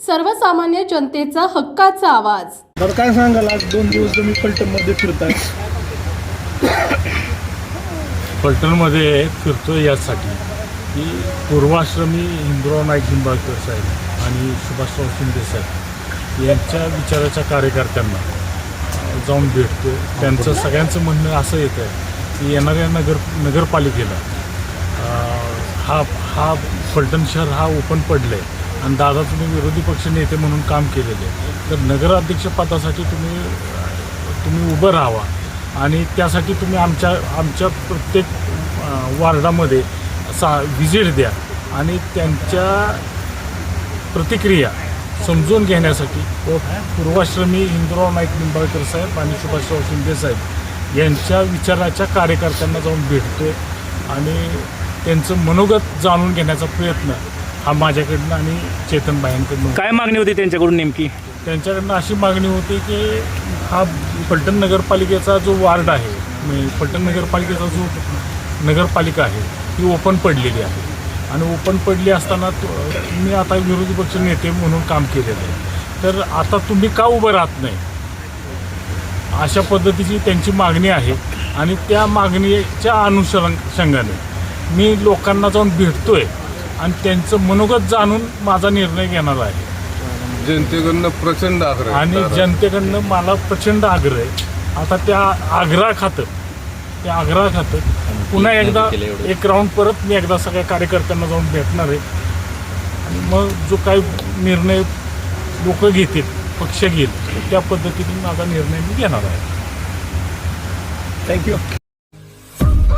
सर्वसामान्य जनतेचा हक्काचा आवाज. बरं काय सांगाल? आज दोन दिवस तुम्ही फलटणमध्ये फिरताय. फलटणमध्ये फिरतो यासाठी. की पूर्वाश्रमी हिंदुराव नाईक निंबाळकर साहेब आणि सुभाषराव शिंदे साहेब यांच्या विचाराच्या कार्यकर्त्यांना जाऊन भेटतो त्यांचं सगळ्यांचं म्हणणं असं येतं आहे की येणाऱ्या नगर नगरपालिकेला अ, हा हा फलटण शहर हा ओपन पडलं आहे आणि दादा तुम्ही विरोधी पक्ष नेते म्हणून काम केलेले आहे. तर नगराध्यक्षपदासाठी तुम्ही तुम्ही उभं राहावा. आणि त्यासाठी तुम्ही आमच्या आमच्या प्रत्येक वार्डामध्ये सा व्हिजिट द्या. आणि त्यांच्या प्रतिक्रिया समजून घेण्यासाठी व पूर्वाश्रमी इंदुराव नाईक निंबाळकर साहेब आणि सुभाषराव शिंदे साहेब यांच्या विचाराच्या कार्यकर्त्यांना जाऊन भेटतो आणि त्यांचं मनोगत जाणून घेण्याचा प्रयत्न हा माझ्याकडनं आणि चेतन बायांकडनं काय मागणी होती त्यांच्याकडून नेमकी? त्यांच्याकडनं अशी मागणी होती की हा फलटण नगरपालिकेचा जो वार्ड आहे म्हणजे फलटण नगरपालिकेचा जो नगरपालिका आहे ती ओपन पडलेली आहे. आणि ओपन पडली असताना मी आता विरोधी पक्ष नेते म्हणून काम केलेलं आहे. तर आता तुम्ही का उभं राहत नाही? अशा पद्धतीची त्यांची मागणी आहे आणि त्या मागणीच्या अनुषंगाने मी लोकांना जाऊन भेटतोय. आणि त्यांचं मनोगत जाणून माझा निर्णय घेणार आहे. जनतेकडनं प्रचंड आग्रह आहे. आणि जनतेकडनं मला प्रचंड आग्रह आहे. आता त्या आग्रह खातं त्या आग्रह खातं पुन्हा एकदा एक राऊंड परत मी एकदा सगळ्या कार्यकर्त्यांना जाऊन भेटणार आहे. आणि मग जो काही निर्णय लोक घेतील पक्ष घेईल त्या पद्धतीने माझा निर्णय मी घेणार आहे. थँक्यू